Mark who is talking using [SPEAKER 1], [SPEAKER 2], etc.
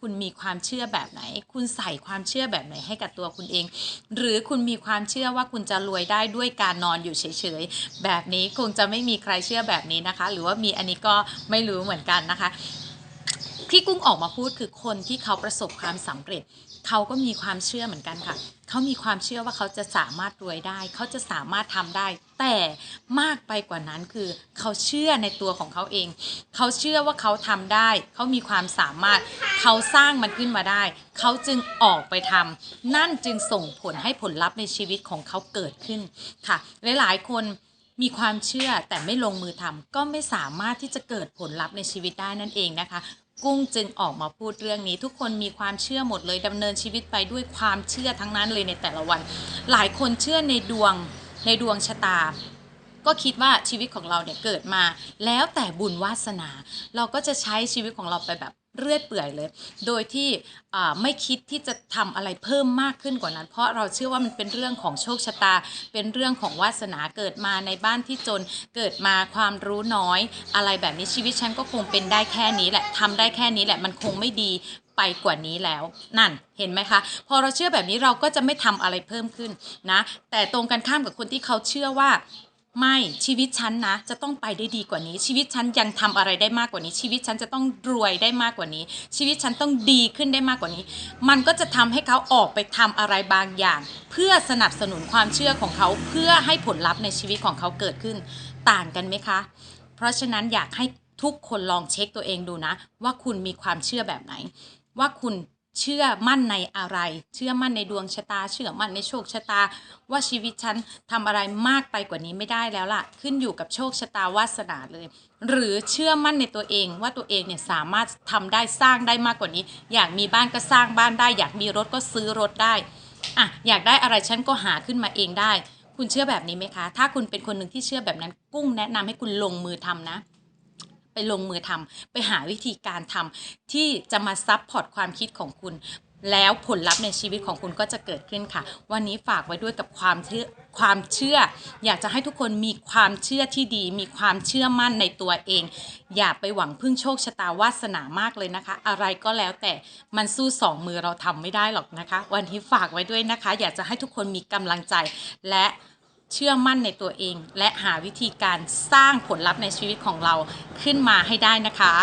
[SPEAKER 1] คุณมีความเชื่อแบบไหน คุณใส่ความเชื่อแบบไหนให้กับตัวคุณเอง หรือคุณมีความเชื่อว่าคุณจะรวยได้ด้วยการนอนอยู่เฉยๆแบบนี้คงจะไม่มีใครเชื่อแบบนี้นะคะ หรือว่ามีอันนี้ก็ไม่รู้เหมือนกันนะคะ ที่กุ้งออกมาพูดคือคนที่เขาประสบความสำเร็จ เขาก็มีความเชื่อเหมือนกันค่ะ เขามีความเชื่อว่าเขาจะสามารถรวยได้ เขาจะสามารถทำได้ แต่มากไปกว่านั้นคือเขาเชื่อในตัวของเขาเอง เขาเชื่อว่าเขาทำได้ เขามีความสามารถ เขาสร้างมันขึ้นมาได้ เขาจึงออกไปทำนั่นจึงส่งผลให้ผลลัพธ์ในชีวิตของเขาเกิดขึ้นค่ะ หลายๆ คนมีความเชื่อแต่ไม่ลงมือทำก็ไม่สามารถที่จะเกิดผลลัพธ์ในชีวิตได้นั่นเองนะคะ กุ้งจึงออกมาพูดเรื่องนี้ ทุกคนมีความเชื่อหมดเลยดำเนินชีวิตไปด้วยความเชื่อทั้งนั้นเลยในแต่ละวัน หลายคนเชื่อในดวงในดวงชะตา ก็คิดว่าชีวิตของเราเนี่ยเกิดมา แล้วแต่บุญวาสนา เราก็จะใช้ชีวิตของเราไปแบบ เรื่อยเปื่อยเลย โดยที่ไม่คิดที่จะทำอะไรเพิ่มมากขึ้นกว่านั้น เพราะเราเชื่อว่ามันเป็นเรื่องของโชคชะตา เป็นเรื่องของวาสนาเกิดมาในบ้านที่จนเกิดมาความรู้น้อย อะไรแบบนี้ชีวิตฉันก็คงเป็นได้แค่นี้แหละทำได้แค่นี้แหละมันคงไม่ดีไปกว่านี้แล้วนั่นเห็นไหมคะ พอเราเชื่อแบบนี้เราก็จะไม่ทำอะไรเพิ่มขึ้นนะ แต่ตรงกันข้ามกับคนที่เขาเชื่อว่า ไม่ชีวิตฉันนะจะต้องไปได้ดีกว่านี้ ชีวิตฉันยังทำอะไรได้มากกว่านี้ ชีวิตฉันจะต้องรวยได้มากกว่านี้ ชีวิตฉันต้องดีขึ้นได้มากกว่านี้ มันก็จะทำให้เขาออกไปทำอะไรบางอย่าง เพื่อสนับสนุนความเชื่อของเขาเพื่อให้ผลลัพธ์ในชีวิตของเขาเกิดขึ้นต่างกันไหมคะ เพราะฉะนั้นอยากให้ทุกคนลองเช็คตัวเองดูนะ ว่าคุณมีความเชื่อแบบไหน ว่าคุณ เชื่อมั่นในอะไร เชื่อมั่นในดวงชะตา เชื่อมั่นในโชคชะตา ว่าชีวิตฉันทำอะไรมากไปกว่านี้ไม่ได้แล้วล่ะ ขึ้นอยู่กับโชคชะตาวาสนาเลย หรือเชื่อมั่นในตัวเองว่าตัวเองเนี่ยสามารถทำได้สร้างได้มากกว่านี้ อยากมีบ้านก็สร้างบ้านได้ อยากมีรถก็ซื้อรถได้อะอยากได้อะไรฉันก็หาขึ้นมาเองได้ คุณเชื่อแบบนี้ไหมคะ ถ้าคุณเป็นคนหนึ่งที่เชื่อแบบนั้นกุ้งแนะนำให้คุณลงมือทำนะ ไปลงมือทำไปหาวิธีการทำที่จะมาซับพอร์ตความคิดของคุณ แล้วผลลัพธ์ในชีวิตของคุณก็จะเกิดขึ้นค่ะ วันนี้ฝากไว้ด้วยกับความเชื่อความเชื่อ อยากจะให้ทุกคนมีความเชื่อที่ดี มีความเชื่อมั่นในตัวเอง อย่าไปหวังพึ่งโชคชะตาวาสนามากเลยนะคะ อะไรก็แล้วแต่มันสู้สองมือเราทำไม่ได้หรอกนะคะ วันนี้ฝากไว้ด้วยนะคะ อยากจะให้ทุกคนมีกำลังใจและ เชื่อมั่นในตัวเอง และหาวิธีการสร้างผลลัพธ์ในชีวิตของเราขึ้นมาให้ได้นะคะ